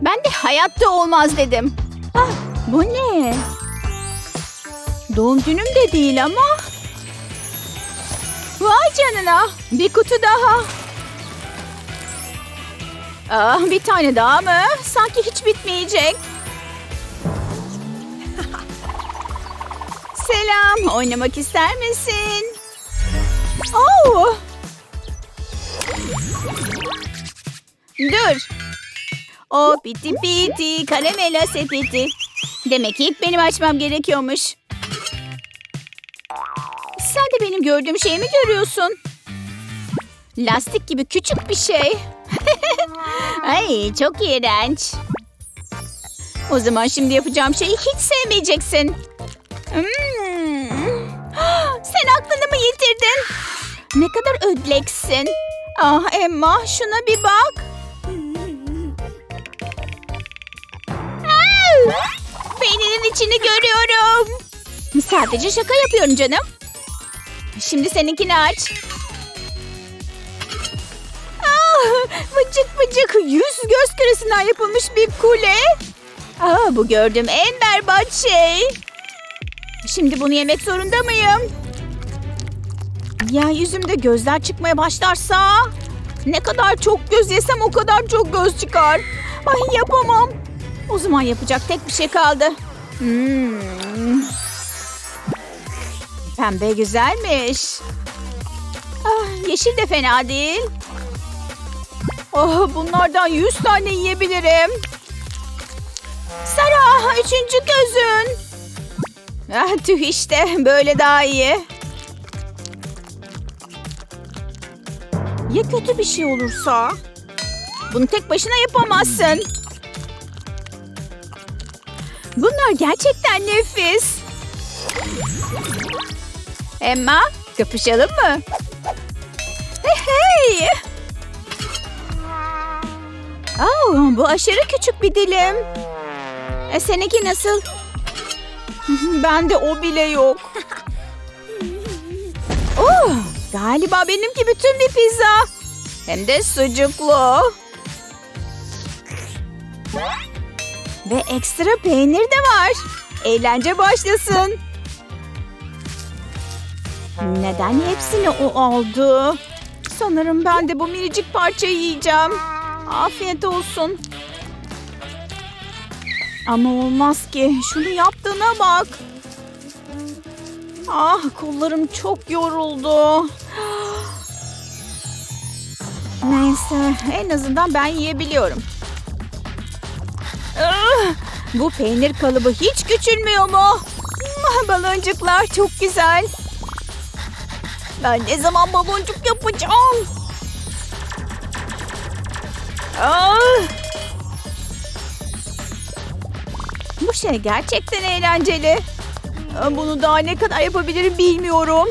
Ben de hayatta olmaz dedim. Ah, bu ne? Doğum günüm de değil ama. Vay canına. Bir kutu daha. Ah, bir tane daha mı? Sanki hiç bitmeyecek. Selam. Oynamak ister misin? Oh! Dur. O piti piti karamela sepeti. Demek ki ilk benim açmam gerekiyormuş. Sen de benim gördüğüm şeyi mi görüyorsun? Lastik gibi küçük bir şey. Ay çok iğrenç. O zaman şimdi yapacağım şeyi hiç sevmeyeceksin. Hmm. Sen aklını mı yitirdin? Ne kadar ödleksin. Ah Emma şuna bir bak. Beyninin içini görüyorum. Sadece şaka yapıyorum canım. Şimdi seninkini aç. Ah, vıcık yüz göz küresinden yapılmış bir kule. Aa, bu gördüğüm en berbat şey. Şimdi bunu yemek zorunda mıyım? Ya yüzümde gözler çıkmaya başlarsa? Ne kadar çok göz yesem o kadar çok göz çıkar. Ay yapamam. O zaman yapacak tek bir şey kaldı. Hmm. Pembe güzelmiş. Ah, yeşil de fena değil. Oh, bunlardan yüz tane yiyebilirim. Sara, üçüncü gözün. Ah, tüh işte, böyle daha iyi. Ya kötü bir şey olursa? Bunu tek başına yapamazsın. Bunlar gerçekten nefis. Emma, kapışalım mı? Hey! Oh, bu aşırı küçük bir dilim. E, seninki nasıl? Bende o bile yok. Oh, galiba benimki bütün bir pizza. Hem de sucuklu. Ve ekstra peynir de var. Eğlence başlasın. Neden hepsini o aldı? Sanırım ben de bu minicik parçayı yiyeceğim. Afiyet olsun. Ama olmaz ki. Şunu yaptığına bak. Ah kollarım çok yoruldu. Neyse en azından ben yiyebiliyorum. Ah, bu peynir kalıbı hiç küçülmüyor mu? Ah, Baloncuklar çok güzel. Ben ne zaman baloncuk yapacağım? Ah! Bu şey gerçekten eğlenceli. Bunu daha ne kadar yapabilirim bilmiyorum.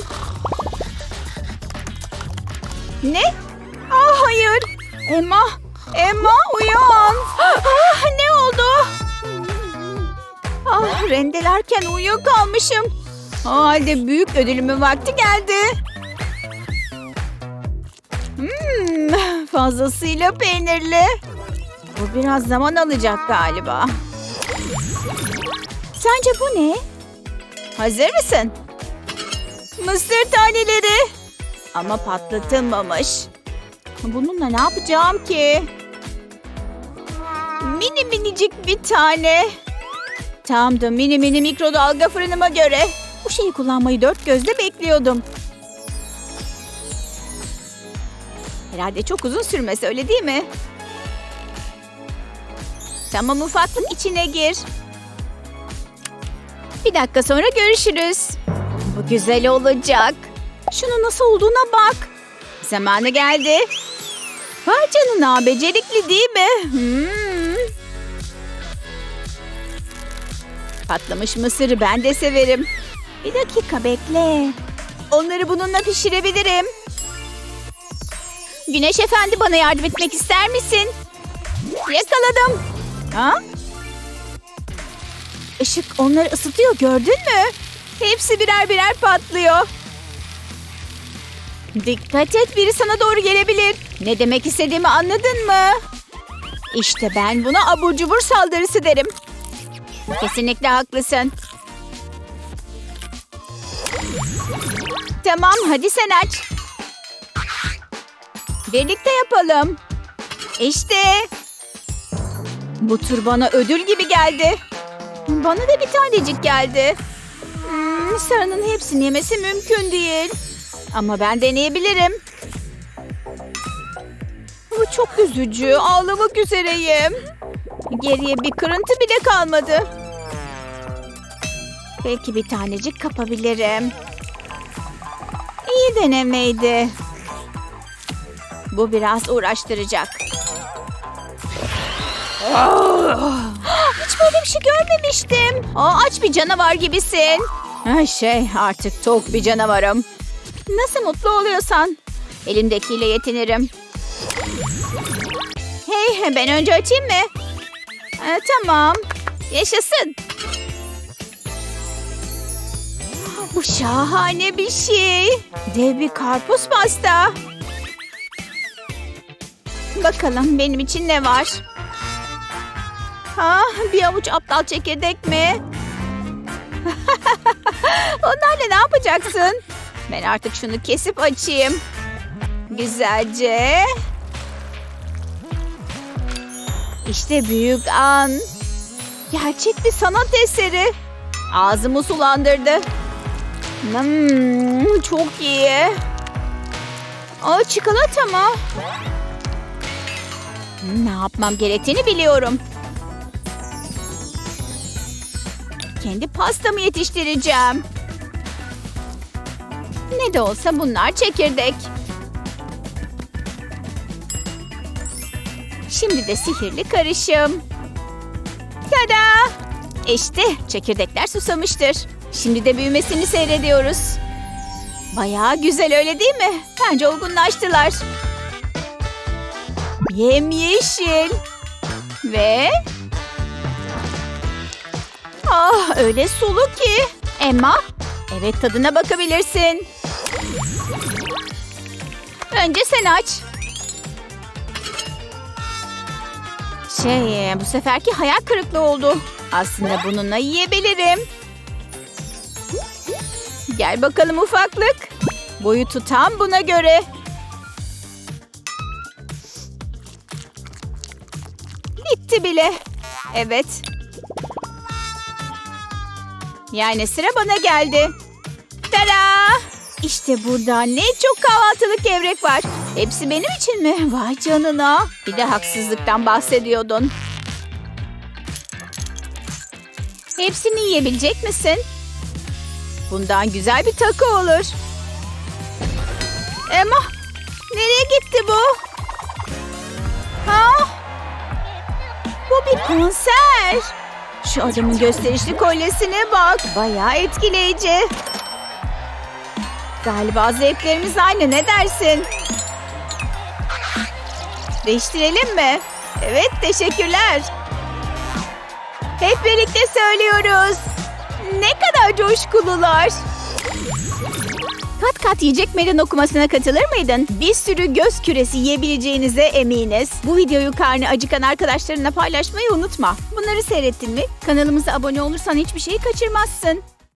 Ne? Ah hayır. Emma, Emma uyan. Ah, ne oldu? Ah rendelerken uyuyakalmışım. O halde büyük ödülümün vakti geldi. Hmm, fazlasıyla peynirli. Bu biraz zaman alacak galiba. Sence bu ne? Hazır mısın? Mısır taneleri. Ama patlatılmamış. Bununla ne yapacağım ki? Mini minicik bir tane. Tam da mini mini mikrodalga fırınıma göre. Bu şeyi kullanmayı dört gözle bekliyordum. Herhalde çok uzun sürmez öyle değil mi? Tamam ufaklık içine gir. Bir dakika sonra görüşürüz. Bu güzel olacak. Şunun nasıl olduğuna bak. Zamanı geldi. Vay canına becerikli değil mi? Hmm. Patlamış mısırı ben de severim. Bir dakika bekle. Onları bununla pişirebilirim. Güneş efendi bana yardım etmek ister misin? Yakaladım. Ha? Işık onları ısıtıyor gördün mü? Hepsi birer birer patlıyor. Dikkat et biri sana doğru gelebilir. Ne demek istediğimi anladın mı? İşte ben buna abur cubur saldırısı derim. Kesinlikle haklısın. Tamam hadi sen aç. Birlikte yapalım. İşte. Bu tur bana ödül gibi geldi. Bana da bir tanecik geldi. Hmm, sarının hepsini yemesi mümkün değil. Ama ben deneyebilirim. Bu çok üzücü. Ağlamak üzereyim. Geriye bir kırıntı bile kalmadı. Belki bir tanecik kapabilirim. İyi denemeydi. Bu biraz uğraştıracak. Hiç böyle bir şey görmemiştim. Aa, aç bir canavar gibisin. Ay şey artık tok bir canavarım. Nasıl mutlu oluyorsan. Elimdekiyle yetinirim. Hey ben önce açayım mı? Ee, tamam. Yaşasın. Bu şahane bir şey. Dev bir karpuz pasta. Bakalım benim için ne var? Ha, bir avuç aptal çekirdek mi? Onlarla ne yapacaksın? Ben artık şunu kesip açayım. Güzelce. İşte büyük an. Gerçek bir sanat eseri. Ağzımı sulandırdı. Hmm, çok iyi. Aa, çikolata mı? Ne yapmam gerektiğini biliyorum. Kendi pastamı yetiştireceğim. Ne de olsa bunlar çekirdek. Şimdi de sihirli karışım. Tada! İşte çekirdekler susamıştır. Şimdi de büyümesini seyrediyoruz. Bayağı güzel öyle değil mi? Bence olgunlaştılar. Yemyeşil. Ve... Ah öyle sulu ki. Emma, evet tadına bakabilirsin. Önce sen aç. Şey, bu seferki hayal kırıklığı oldu. Aslında bununla yiyebilirim. Gel bakalım ufaklık. Boyutu tam buna göre. Bitti bile. Evet. Yani sıra bana geldi. Tada! İşte burada ne çok kahvaltılık gevrek var. Hepsi benim için mi? Vay canına. Bir de haksızlıktan bahsediyordun. Hepsini yiyebilecek misin? Bundan güzel bir takı olur. Emma, nereye gitti bu? Ha? Bu bir konser. Şu adamın gösterişli kolyesine bak. Bayağı etkileyici. Galiba zevklerimiz aynı ne dersin? Değiştirelim mi? Evet teşekkürler. Hep birlikte söylüyoruz. Ne kadar coşkulular. Kat kat yiyecek meydan okumasına katılır mıydın? Bir sürü göz küresi yiyebileceğinize eminiz. Bu videoyu karnı acıkan arkadaşlarınla paylaşmayı unutma. Bunları seyrettin mi? Kanalımıza abone olursan hiçbir şeyi kaçırmazsın.